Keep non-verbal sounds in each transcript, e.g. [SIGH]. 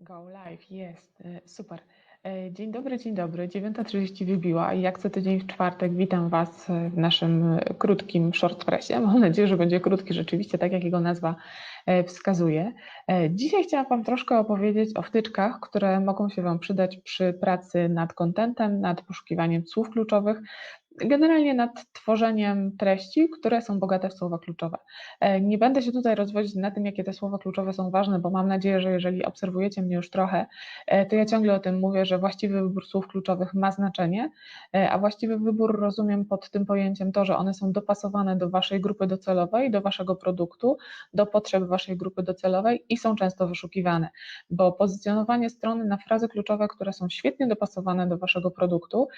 Go live, jest, e, super. E, dzień dobry, dzień dobry. 9.30 wybiła i jak co tydzień w czwartek witam Was e, w naszym krótkim shortpressie. Mam nadzieję, że będzie krótki rzeczywiście, tak jak jego nazwa wskazuje. Dzisiaj chciałam Wam troszkę opowiedzieć o wtyczkach, które mogą się Wam przydać przy pracy nad kontentem, nad poszukiwaniem słów kluczowych, generalnie nad tworzeniem treści, które są bogate w słowa kluczowe. E, nie będę się tutaj rozwodzić na tym, jakie te słowa kluczowe są ważne, bo mam nadzieję, że jeżeli obserwujecie mnie już trochę, e, to ja ciągle o tym mówię, że właściwy wybór słów kluczowych ma znaczenie, e, a właściwy wybór rozumiem pod tym pojęciem to, że one są dopasowane do Waszej grupy docelowej, do Waszego produktu, do potrzeb Waszej grupy docelowej i są często wyszukiwane, bo pozycjonowanie strony na frazy kluczowe, które są świetnie dopasowane do Waszego produktu,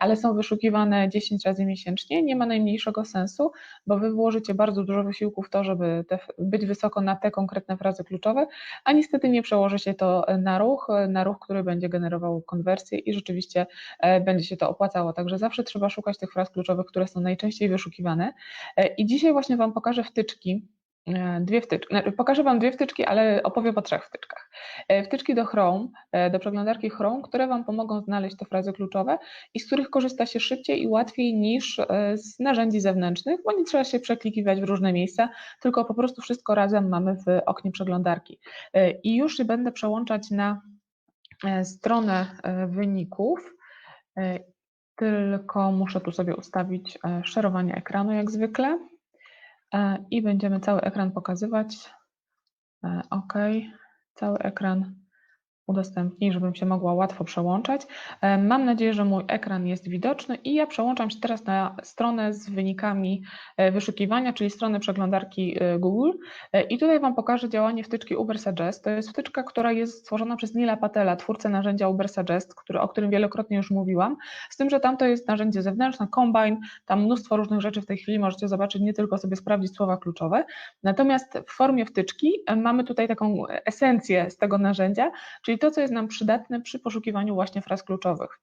ale są wyszukiwane 10 razy miesięcznie nie ma najmniejszego sensu, bo wy włożycie bardzo dużo wysiłku w to, żeby te, być wysoko na te konkretne frazy kluczowe, a niestety nie przełoży się to na ruch, na ruch, który będzie generował konwersję i rzeczywiście e, będzie się to opłacało. Także zawsze trzeba szukać tych fraz kluczowych, które są najczęściej wyszukiwane. E, I dzisiaj właśnie Wam pokażę wtyczki, E, dwie wtyczki. Znaczy, pokażę Wam dwie wtyczki, ale opowiem o trzech wtyczkach. E, wtyczki do Chrome, e, do przeglądarki Chrome, które Wam pomogą znaleźć te frazy kluczowe i z których korzysta się szybciej i łatwiej niż z narzędzi zewnętrznych, bo nie trzeba się przeklikiwać w różne miejsca, tylko po prostu wszystko razem mamy w oknie przeglądarki. I już się będę przełączać na stronę wyników, tylko muszę tu sobie ustawić szerowanie ekranu jak zwykle. E, i będziemy cały ekran pokazywać. E, OK, cały ekran udostępnij, żebym się mogła łatwo przełączać. E, mam nadzieję, że mój ekran jest widoczny i ja przełączam się teraz na stronę z wynikami e, wyszukiwania, czyli stronę przeglądarki e, Google i tutaj Wam pokażę działanie wtyczki Uber Suggest. To jest wtyczka, która jest stworzona przez Nila Patela, twórcę narzędzia Uber Suggest, który, o którym wielokrotnie już mówiłam, z tym, że tam to jest narzędzie zewnętrzne, Combine, tam mnóstwo różnych rzeczy w tej chwili możecie zobaczyć, nie tylko sobie sprawdzić słowa kluczowe, natomiast w formie wtyczki mamy tutaj taką esencję z tego narzędzia, czyli to, co jest nam przydatne przy poszukiwaniu właśnie fraz kluczowych.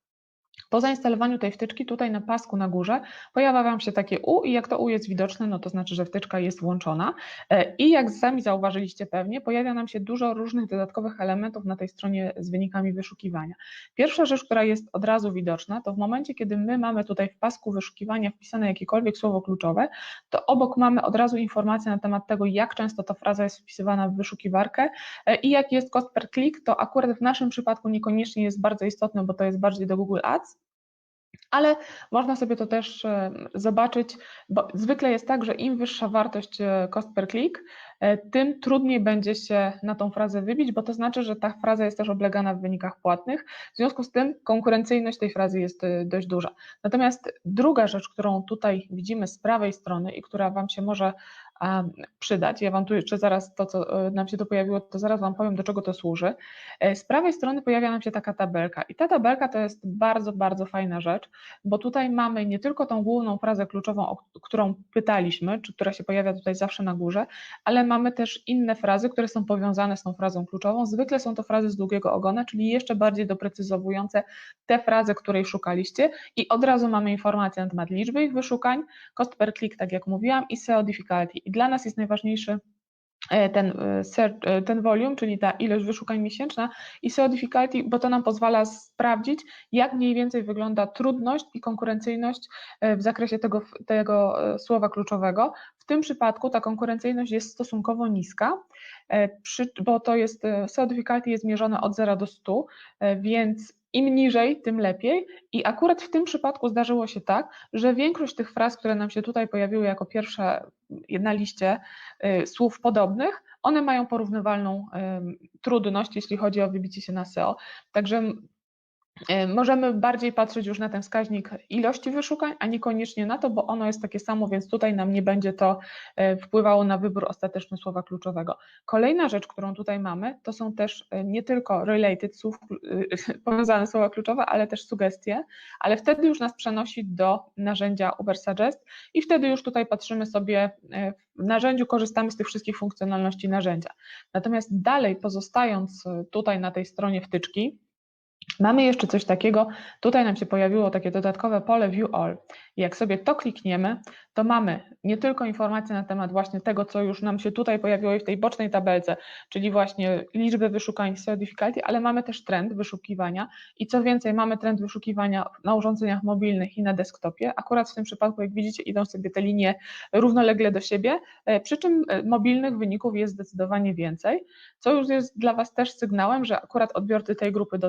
Po zainstalowaniu tej wtyczki tutaj na pasku na górze pojawia Wam się takie U i jak to U jest widoczne, no to znaczy, że wtyczka jest włączona e, i jak sami zauważyliście pewnie, pojawia nam się dużo różnych dodatkowych elementów na tej stronie z wynikami wyszukiwania. Pierwsza rzecz, która jest od razu widoczna, to w momencie, kiedy my mamy tutaj w pasku wyszukiwania wpisane jakiekolwiek słowo kluczowe, to obok mamy od razu informację na temat tego, jak często ta fraza jest wpisywana w wyszukiwarkę e, i jaki jest cost per click, to akurat w naszym przypadku niekoniecznie jest bardzo istotne, bo to jest bardziej do Google Ads, ale można sobie to też e, zobaczyć, bo zwykle jest tak, że im wyższa wartość e, cost per click, e, tym trudniej będzie się na tą frazę wybić, bo to znaczy, że ta fraza jest też oblegana w wynikach płatnych, w związku z tym konkurencyjność tej frazy jest dość duża. Natomiast druga rzecz, którą tutaj widzimy z prawej strony i która Wam się może przydać. Ja Wam tu jeszcze zaraz to, co e, nam się tu pojawiło, to zaraz Wam powiem, do czego to służy. E, z prawej strony pojawia nam się taka tabelka i ta tabelka to jest bardzo, bardzo fajna rzecz, bo tutaj mamy nie tylko tą główną frazę kluczową, o którą pytaliśmy, czy która się pojawia tutaj zawsze na górze, ale mamy też inne frazy, które są powiązane z tą frazą kluczową. Zwykle są to frazy z długiego ogona, czyli jeszcze bardziej doprecyzowujące te frazy, której szukaliście i od razu mamy informację na temat liczby ich wyszukań, cost per click, tak jak mówiłam, i SEO difficulty. I dla nas jest najważniejszy e, ten, e, search, e, ten volume, czyli ta ilość wyszukań miesięczna i SEO difficulty, bo to nam pozwala sprawdzić, jak mniej więcej wygląda trudność i konkurencyjność w zakresie tego, tego słowa kluczowego. W tym przypadku ta konkurencyjność jest stosunkowo niska, bo to jest SEO difficulty jest mierzone od 0 do 100, więc im niżej, tym lepiej. I akurat w tym przypadku zdarzyło się tak, że większość tych fraz, które nam się tutaj pojawiły jako pierwsze na liście y, słów podobnych, one mają porównywalną trudność, jeśli chodzi o wybicie się na SEO. Także możemy bardziej patrzeć już na ten wskaźnik ilości wyszukań, a niekoniecznie na to, bo ono jest takie samo, więc tutaj nam nie będzie to e, wpływało na wybór ostateczny słowa kluczowego. Kolejna rzecz, którą tutaj mamy, to są też e, nie tylko related słów, [LAUGHS] powiązane słowa kluczowe, ale też sugestie, ale wtedy już nas przenosi do narzędzia Uber Suggest i wtedy już tutaj patrzymy sobie w narzędziu, korzystamy z tych wszystkich funkcjonalności narzędzia. Natomiast dalej pozostając tutaj na tej stronie wtyczki, Mamy jeszcze coś takiego, tutaj nam się pojawiło takie dodatkowe pole View All. Jak sobie to klikniemy, to mamy nie tylko informacje na temat właśnie tego, co już nam się tutaj pojawiło w tej bocznej tabelce, czyli właśnie liczby wyszukań SEO difficulty, ale mamy też trend wyszukiwania i co więcej, mamy trend wyszukiwania na urządzeniach mobilnych i na desktopie. Akurat w tym przypadku, jak widzicie, idą sobie te linie równolegle do siebie, e, przy czym e, mobilnych wyników jest zdecydowanie więcej, co już jest dla Was też sygnałem, że akurat odbiorcy tej grupy,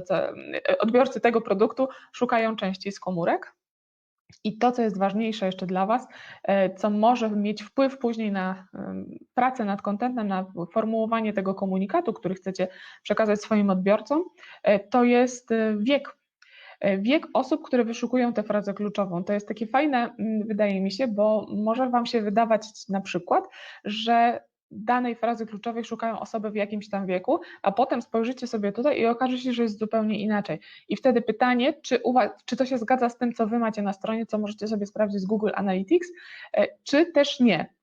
odbiorcy tego produktu szukają częściej z komórek. I to, co jest ważniejsze jeszcze dla Was, e, co może mieć wpływ później na pracę nad kontentem, na formułowanie tego komunikatu, który chcecie przekazać swoim odbiorcom, e, to jest e, wiek. Wiek osób, które wyszukują tę frazę kluczową. To jest takie fajne, wydaje mi się, bo może Wam się wydawać na przykład, że danej frazy kluczowej szukają osoby w jakimś tam wieku, a potem spojrzycie sobie tutaj i okaże się, że jest zupełnie inaczej. I wtedy pytanie, czy, czy to się zgadza z tym, co Wy macie na stronie, co możecie sobie sprawdzić z Google Analytics, e, czy też nie.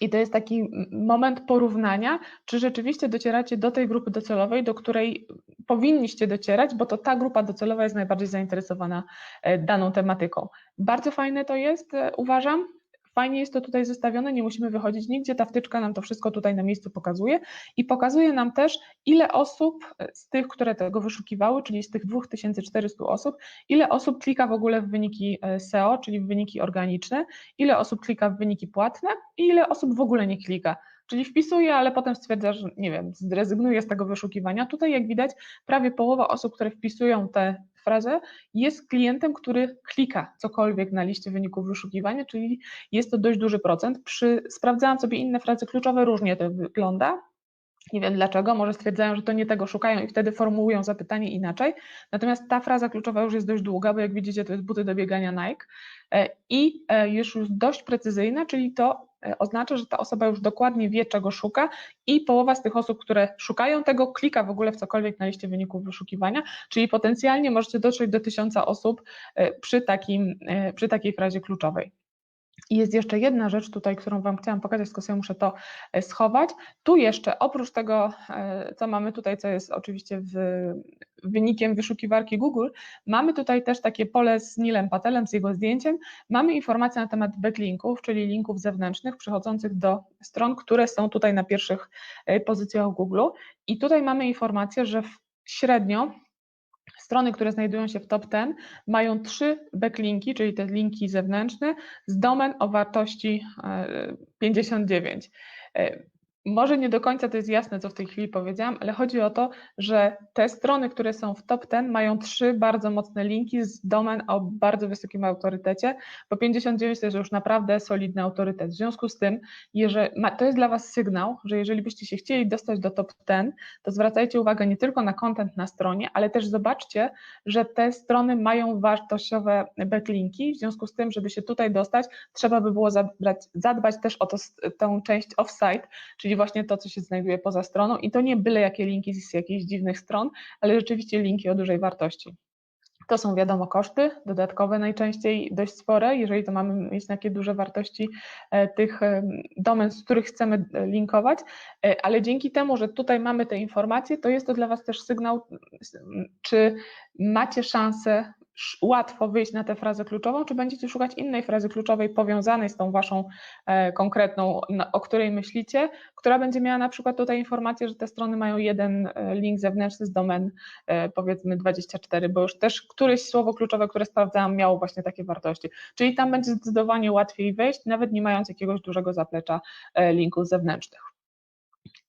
I to jest taki moment porównania, czy rzeczywiście docieracie do tej grupy docelowej, do której powinniście docierać, bo to ta grupa docelowa jest najbardziej zainteresowana e, daną tematyką. Bardzo fajne to jest, e, uważam. Fajnie jest to tutaj zestawione, nie musimy wychodzić nigdzie, ta wtyczka nam to wszystko tutaj na miejscu pokazuje i pokazuje nam też, ile osób z tych, które tego wyszukiwały, czyli z tych 2400 osób, ile osób klika w ogóle w wyniki e, SEO, czyli w wyniki organiczne, ile osób klika w wyniki płatne i ile osób w ogóle nie klika. Czyli wpisuje, ale potem stwierdza, że nie wiem, zrezygnuje z tego wyszukiwania. Tutaj, jak widać, prawie połowa osób, które wpisują te frazę, jest klientem, który klika cokolwiek na liście wyników wyszukiwania, czyli jest to dość duży procent. Przy, sprawdzałam sobie inne frazy kluczowe, różnie to wygląda. Nie wiem dlaczego, może stwierdzają, że to nie tego szukają i wtedy formułują zapytanie inaczej. Natomiast ta fraza kluczowa już jest dość długa, bo jak widzicie, to jest buty do biegania Nike e, i e, już już dość precyzyjna, czyli to e, oznacza, że ta osoba już dokładnie wie, czego szuka i połowa z tych osób, które szukają tego, klika w ogóle w cokolwiek na liście wyników wyszukiwania, czyli potencjalnie możecie dotrzeć do tysiąca osób przy, takim, przy takiej frazie kluczowej. I jest jeszcze jedna rzecz tutaj, którą Wam chciałam pokazać, tylko sobie muszę to e, schować. Tu jeszcze, oprócz tego, e, co mamy tutaj, co jest oczywiście w, wynikiem wyszukiwarki Google, mamy tutaj też takie pole z Nilem Patelem, z jego zdjęciem. Mamy informacje na temat backlinków, czyli linków zewnętrznych przychodzących do stron, które są tutaj na pierwszych e, pozycjach Google. I tutaj mamy informację, że średnio Strony, które znajdują się w top 10 mają trzy backlinki, czyli te linki zewnętrzne z domen o wartości 59. Może nie do końca to jest jasne, co w tej chwili powiedziałam, ale chodzi o to, że te strony, które są w top 10 mają trzy bardzo mocne linki z domen o bardzo wysokim autorytecie, bo 59 to jest już naprawdę solidny autorytet. W związku z tym, to jest dla Was sygnał, że jeżeli byście się chcieli dostać do top 10, to zwracajcie uwagę nie tylko na content na stronie, ale też zobaczcie, że te strony mają wartościowe backlinki, w związku z tym, żeby się tutaj dostać, trzeba by było zadbać, zadbać też o to, tą część offsite, czyli właśnie to, co się znajduje poza stroną i to nie byle jakie linki z jakichś dziwnych stron, ale rzeczywiście linki o dużej wartości. To są wiadomo koszty dodatkowe najczęściej dość spore, jeżeli to mamy mieć takie duże wartości e, tych e, domen, z których chcemy e, linkować, ale dzięki temu, że tutaj mamy te informacje, to jest to dla Was też sygnał, czy macie szansę łatwo wyjść na tę frazę kluczową, czy będziecie szukać innej frazy kluczowej powiązanej z tą waszą e, konkretną, o której myślicie, która będzie miała na przykład tutaj informację, że te strony mają jeden e, link zewnętrzny z domen e, powiedzmy 24, bo już też któreś słowo kluczowe, które sprawdzałam, miało właśnie takie wartości. Czyli tam będzie zdecydowanie łatwiej wejść, nawet nie mając jakiegoś dużego zaplecza linków zewnętrznych.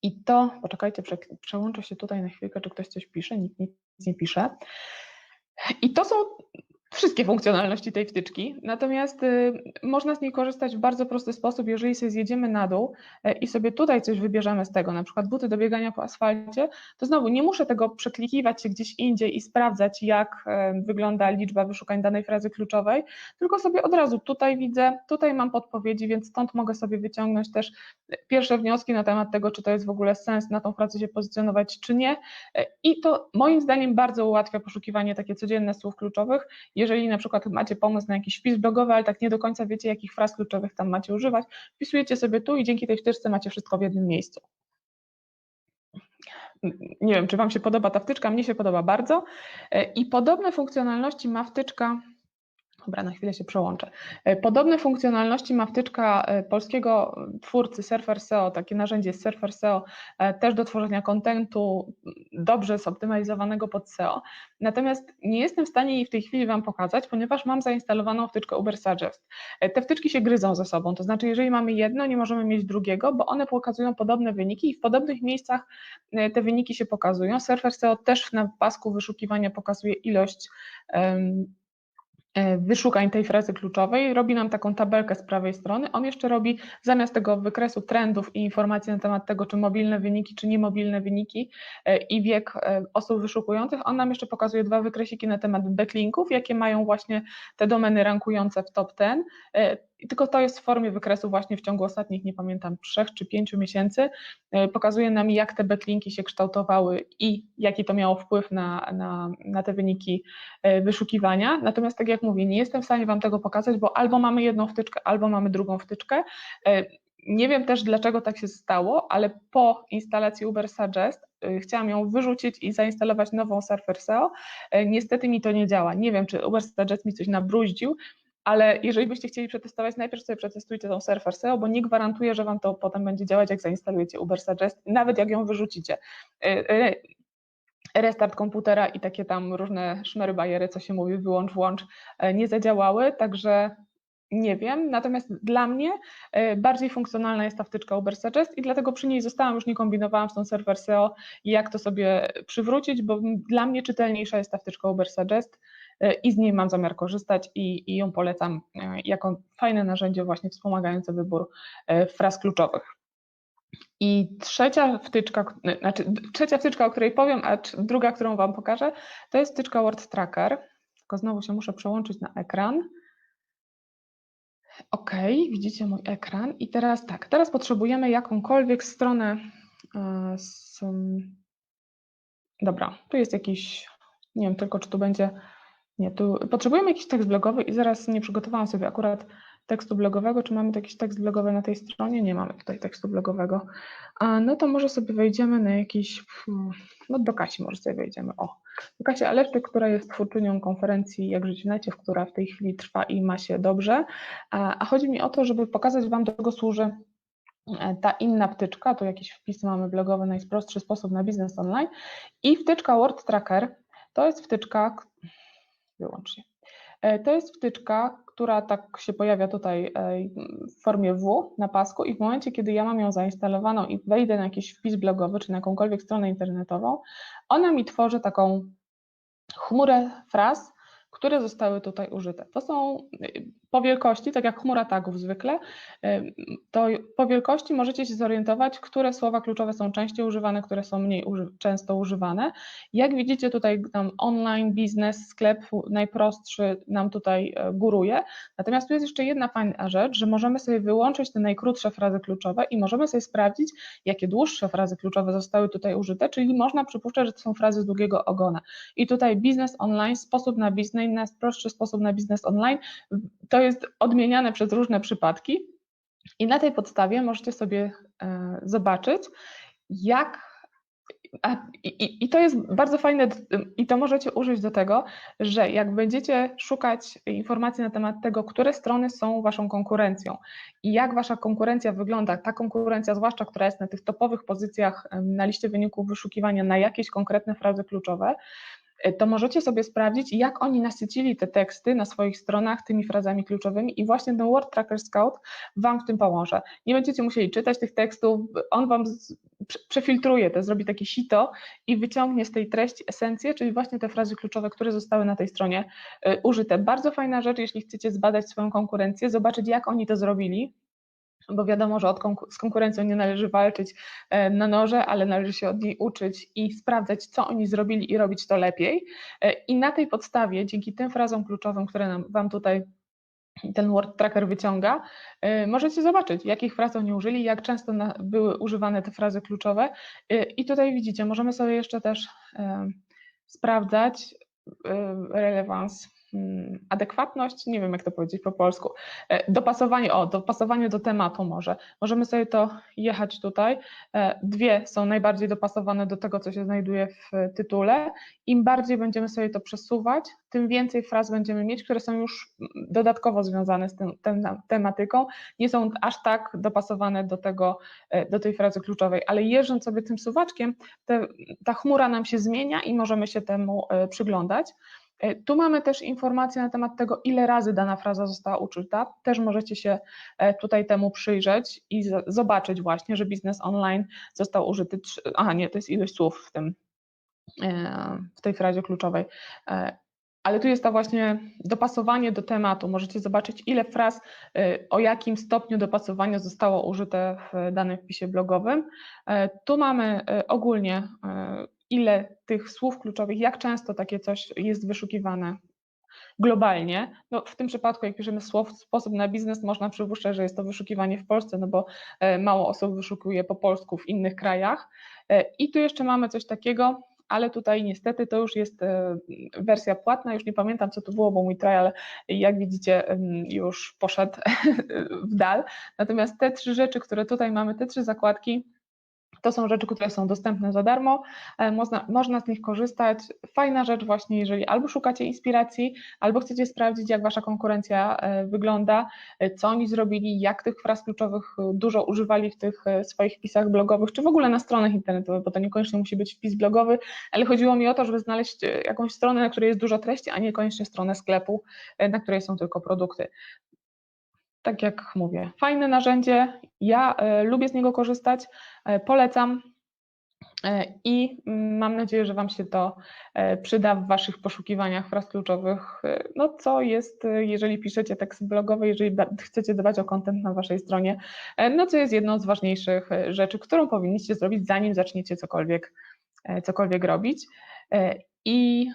I to, poczekajcie, przełączę się tutaj na chwilkę, czy ktoś coś pisze, nikt nic nie pisze. I to są wszystkie funkcjonalności tej wtyczki, natomiast y, można z niej korzystać w bardzo prosty sposób, jeżeli sobie zjedziemy na dół y, i sobie tutaj coś wybierzemy z tego, na przykład buty do biegania po asfalcie, to znowu nie muszę tego przeklikiwać się gdzieś indziej i sprawdzać, jak y, wygląda liczba wyszukań danej frazy kluczowej, tylko sobie od razu tutaj widzę, tutaj mam podpowiedzi, więc stąd mogę sobie wyciągnąć też pierwsze wnioski na temat tego, czy to jest w ogóle sens na tą frazę się pozycjonować, czy nie. I to moim zdaniem bardzo ułatwia poszukiwanie takie codzienne słów kluczowych jeżeli na przykład macie pomysł na jakiś wpis blogowy, ale tak nie do końca wiecie, jakich fraz kluczowych tam macie używać, wpisujecie sobie tu i dzięki tej wtyczce macie wszystko w jednym miejscu. Nie wiem, czy Wam się podoba ta wtyczka, mnie się podoba bardzo. I podobne funkcjonalności ma wtyczka Dobra, na chwilę się przełączę. E, podobne funkcjonalności ma wtyczka e, polskiego twórcy Surfer SEO, takie narzędzie Surfer SEO, e, też do tworzenia kontentu, dobrze zoptymalizowanego pod SEO. Natomiast nie jestem w stanie jej w tej chwili Wam pokazać, ponieważ mam zainstalowaną wtyczkę Uber Suggest. Te wtyczki się gryzą ze sobą, to znaczy jeżeli mamy jedno, nie możemy mieć drugiego, bo one pokazują podobne wyniki i w podobnych miejscach te wyniki się pokazują. Surfer SEO też na pasku wyszukiwania pokazuje ilość E, wyszukań tej frazy kluczowej, robi nam taką tabelkę z prawej strony. On jeszcze robi zamiast tego wykresu trendów i informacji na temat tego, czy mobilne wyniki, czy niemobilne wyniki e, i wiek e, osób wyszukujących, on nam jeszcze pokazuje dwa wykresiki na temat backlinków, jakie mają właśnie te domeny rankujące w top 10 i tylko to jest w formie wykresu właśnie w ciągu ostatnich, nie pamiętam, trzech czy pięciu miesięcy. E, pokazuje nam, jak te backlinki się kształtowały i jaki to miało wpływ na, na, na te wyniki e, wyszukiwania. Natomiast tak jak mówię, nie jestem w stanie Wam tego pokazać, bo albo mamy jedną wtyczkę, albo mamy drugą wtyczkę. E, nie wiem też, dlaczego tak się stało, ale po instalacji Uber Suggest chciałam ją wyrzucić i zainstalować nową Surfer SEO. Niestety mi to nie działa. Nie wiem, czy Uber Suggest mi coś nabruździł, ale jeżeli byście chcieli przetestować, najpierw sobie przetestujcie tą Surfer SEO, bo nie gwarantuje, że Wam to potem będzie działać, jak zainstalujecie Uber Suggest, nawet jak ją wyrzucicie. E, e, restart komputera i takie tam różne szmery bajery, co się mówi, wyłącz, włącz, e, nie zadziałały, także nie wiem, natomiast dla mnie bardziej funkcjonalna jest ta wtyczka Uber Suggest i dlatego przy niej zostałam, już nie kombinowałam z tą serwer SEO jak to sobie przywrócić, bo dla mnie czytelniejsza jest ta wtyczka Uber Suggest, E, i z niej mam zamiar korzystać i, i ją polecam e, jako fajne narzędzie właśnie wspomagające wybór e, fraz kluczowych. I trzecia wtyczka, znaczy trzecia wtyczka, o której powiem, a druga, którą Wam pokażę, to jest wtyczka Word Tracker. Tylko znowu się muszę przełączyć na ekran. OK, widzicie mój ekran. I teraz tak, teraz potrzebujemy jakąkolwiek stronę. Z... Dobra, tu jest jakiś, nie wiem tylko, czy tu będzie nie, tu potrzebujemy jakiś tekst blogowy i zaraz nie przygotowałam sobie akurat tekstu blogowego. Czy mamy jakiś tekst blogowy na tej stronie? Nie mamy tutaj tekstu blogowego. No to może sobie wejdziemy na jakiś, no do Kasi może sobie wejdziemy. O, do Kasi Aleszty, która jest twórczynią konferencji Jak żyć w necie, która w tej chwili trwa i ma się dobrze. A, chodzi mi o to, żeby pokazać Wam, do czego służy e, ta inna wtyczka, tu jakiś wpis mamy blogowy, najprostszy sposób na biznes online i wtyczka Word Tracker, to jest wtyczka, wyłącznie. E, to jest wtyczka, która tak się pojawia tutaj e, w formie W na pasku i w momencie, kiedy ja mam ją zainstalowaną i wejdę na jakiś wpis blogowy czy na jakąkolwiek stronę internetową, ona mi tworzy taką chmurę fraz, które zostały tutaj użyte. To są po wielkości, tak jak chmura tagów zwykle, to po wielkości możecie się zorientować, które słowa kluczowe są częściej używane, które są mniej uży często używane. Jak widzicie tutaj tam online, biznes, sklep najprostszy nam tutaj e, góruje. Natomiast tu jest jeszcze jedna fajna rzecz, że możemy sobie wyłączyć te najkrótsze frazy kluczowe i możemy sobie sprawdzić, jakie dłuższe frazy kluczowe zostały tutaj użyte, czyli można przypuszczać, że to są frazy z długiego ogona. I tutaj biznes online, sposób na biznes, najprostszy sposób na biznes online, to jest odmieniane przez różne przypadki i na tej podstawie możecie sobie e, zobaczyć, jak. I, I to jest bardzo fajne, i to możecie użyć do tego, że jak będziecie szukać informacji na temat tego, które strony są Waszą konkurencją i jak Wasza konkurencja wygląda, ta konkurencja, zwłaszcza która jest na tych topowych pozycjach na liście wyników wyszukiwania na jakieś konkretne frazy kluczowe, to możecie sobie sprawdzić, jak oni nasycili te teksty na swoich stronach tymi frazami kluczowymi i właśnie ten Word Tracker Scout Wam w tym pomoże. Nie będziecie musieli czytać tych tekstów, on Wam przefiltruje to, zrobi takie sito i wyciągnie z tej treści esencję, czyli właśnie te frazy kluczowe, które zostały na tej stronie e, użyte. Bardzo fajna rzecz, jeśli chcecie zbadać swoją konkurencję, zobaczyć jak oni to zrobili, bo wiadomo, że z konkurencją nie należy walczyć e, na noże, ale należy się od niej uczyć i sprawdzać, co oni zrobili i robić to lepiej. E, I na tej podstawie, dzięki tym frazom kluczowym, które nam, Wam tutaj ten Word Tracker wyciąga, e, możecie zobaczyć, jakich fraz oni użyli, jak często na, były używane te frazy kluczowe. I tutaj widzicie, możemy sobie jeszcze też sprawdzać relevans hmm, adekwatność, nie wiem jak to powiedzieć po polsku, e, dopasowanie, o, dopasowanie do tematu może. Możemy sobie to jechać tutaj. E, Dwie są najbardziej dopasowane do tego, co się znajduje w tytule. Im bardziej będziemy sobie to przesuwać, tym więcej fraz będziemy mieć, które są już mm, dodatkowo związane z tym, tym tematyką. Nie są aż tak dopasowane do tego, e, do tej frazy kluczowej, ale jeżdżąc sobie tym suwaczkiem, te, ta chmura nam się zmienia i możemy się temu przyglądać. E, tu mamy też informacje na temat tego, ile razy dana fraza została uczyta. Też możecie się e, tutaj temu przyjrzeć i zobaczyć właśnie, że biznes online został użyty. Aha, nie, to jest ilość słów w tym, e, w tej frazie kluczowej. Ale tu jest to właśnie dopasowanie do tematu. Możecie zobaczyć, ile fraz, o jakim stopniu dopasowania zostało użyte w danym wpisie blogowym. Tu mamy ogólnie ile tych słów kluczowych, jak często takie coś jest wyszukiwane globalnie. No, w tym przypadku, jak piszemy słow sposób na biznes, można przypuszczać, że jest to wyszukiwanie w Polsce, no bo e, mało osób wyszukuje po polsku w innych krajach. E, I tu jeszcze mamy coś takiego, ale tutaj niestety to już jest e, wersja płatna, już nie pamiętam co to było, bo mój trial jak widzicie już poszedł [LAUGHS] w dal. Natomiast te trzy rzeczy, które tutaj mamy, te trzy zakładki, to są rzeczy, które są dostępne za darmo, e, można, można z nich korzystać. Fajna rzecz właśnie, jeżeli albo szukacie inspiracji, albo chcecie sprawdzić, jak wasza konkurencja e, wygląda, e, co oni zrobili, jak tych fraz kluczowych dużo używali w tych swoich wpisach blogowych, czy w ogóle na stronach internetowych, bo to niekoniecznie musi być wpis blogowy, ale chodziło mi o to, żeby znaleźć jakąś stronę, na której jest dużo treści, a niekoniecznie stronę sklepu, na której są tylko produkty tak jak mówię, fajne narzędzie, ja e, lubię z niego korzystać, e, polecam e, i mam nadzieję, że Wam się to przyda w Waszych poszukiwaniach fraz kluczowych, no co jest, jeżeli piszecie tekst blogowy, jeżeli chcecie dbać o kontent na Waszej stronie, no co jest jedną z ważniejszych rzeczy, którą powinniście zrobić, zanim zaczniecie cokolwiek, cokolwiek robić. I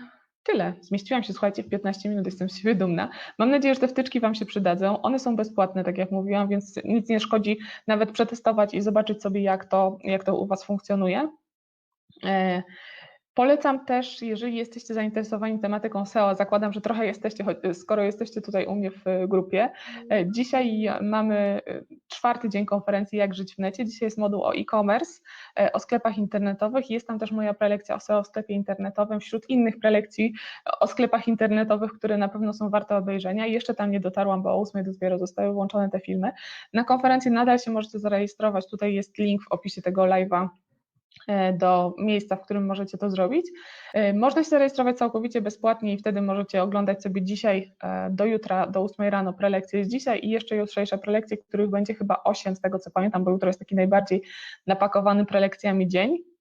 Tyle. Zmieściłam się, słuchajcie, w 15 minut, jestem z siebie dumna. Mam nadzieję, że te wtyczki Wam się przydadzą. One są bezpłatne, tak jak mówiłam, więc nic nie szkodzi nawet przetestować i zobaczyć sobie, jak to, jak to u Was funkcjonuje. E, Polecam też, jeżeli jesteście zainteresowani tematyką SEO, zakładam, że trochę jesteście, skoro jesteście tutaj u mnie w grupie. E, dzisiaj mamy e, czwarty dzień konferencji Jak żyć w necie. Dzisiaj jest moduł o e-commerce, e, o sklepach internetowych. Jest tam też moja prelekcja o SEO w sklepie internetowym, wśród innych prelekcji o sklepach internetowych, które na pewno są warte obejrzenia. Jeszcze tam nie dotarłam, bo o 8 dopiero zostały włączone te filmy. Na konferencji nadal się możecie zarejestrować. Tutaj jest link w opisie tego live'a E, do miejsca, w którym możecie to zrobić. E, można się zarejestrować całkowicie bezpłatnie i wtedy możecie oglądać sobie dzisiaj e, do jutra, do 8 rano prelekcje z dzisiaj i jeszcze jutrzejsze prelekcje, których będzie chyba 8 z tego co pamiętam, bo jutro jest taki najbardziej napakowany prelekcjami dzień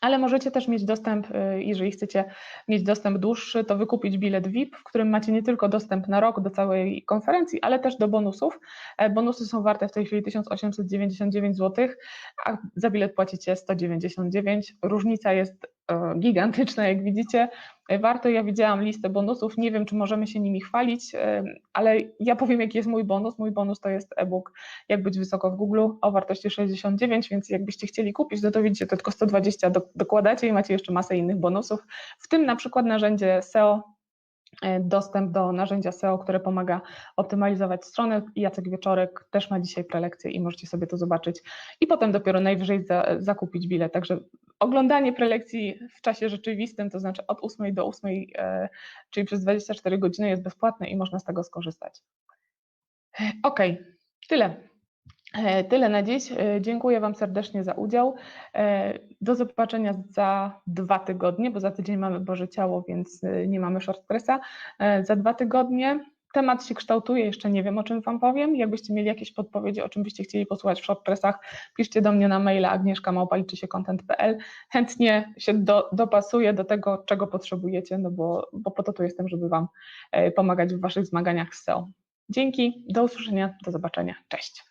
ale możecie też mieć dostęp, y, jeżeli chcecie mieć dostęp dłuższy, to wykupić bilet VIP, w którym macie nie tylko dostęp na rok do całej konferencji, ale też do bonusów. E, bonusy są warte w tej chwili 1899 zł, a za bilet płacicie 199. Różnica jest e, gigantyczna, jak widzicie. Warto, ja widziałam listę bonusów, nie wiem, czy możemy się nimi chwalić, ale ja powiem, jaki jest mój bonus. Mój bonus to jest e-book. Jak być wysoko w Google o wartości 69, więc jakbyście chcieli kupić, no to widzicie, to tylko 120 dokładacie i macie jeszcze masę innych bonusów, w tym na przykład narzędzie SEO, e, dostęp do narzędzia SEO, które pomaga optymalizować stronę. Jacek Wieczorek też ma dzisiaj prelekcję i możecie sobie to zobaczyć i potem dopiero najwyżej za, zakupić bilet. Także oglądanie prelekcji w czasie rzeczywistym, to znaczy od 8 do 8, e, czyli przez 24 godziny jest bezpłatne i można z tego skorzystać. Ok, tyle. E, tyle na dziś. E, dziękuję Wam serdecznie za udział. Do zobaczenia za dwa tygodnie, bo za tydzień mamy Boże Ciało, więc nie mamy short pressa. Za dwa tygodnie Temat się kształtuje, jeszcze nie wiem o czym Wam powiem. Jakbyście mieli jakieś podpowiedzi, o czym byście chcieli posłuchać w shortpressach, piszcie do mnie na maila agnieszka.małpaliczysie.content.pl. Chętnie się do, dopasuję do tego, czego potrzebujecie, no bo, bo po to tu jestem, żeby Wam e, pomagać w Waszych zmaganiach z SEO. Dzięki, do usłyszenia, do zobaczenia, cześć.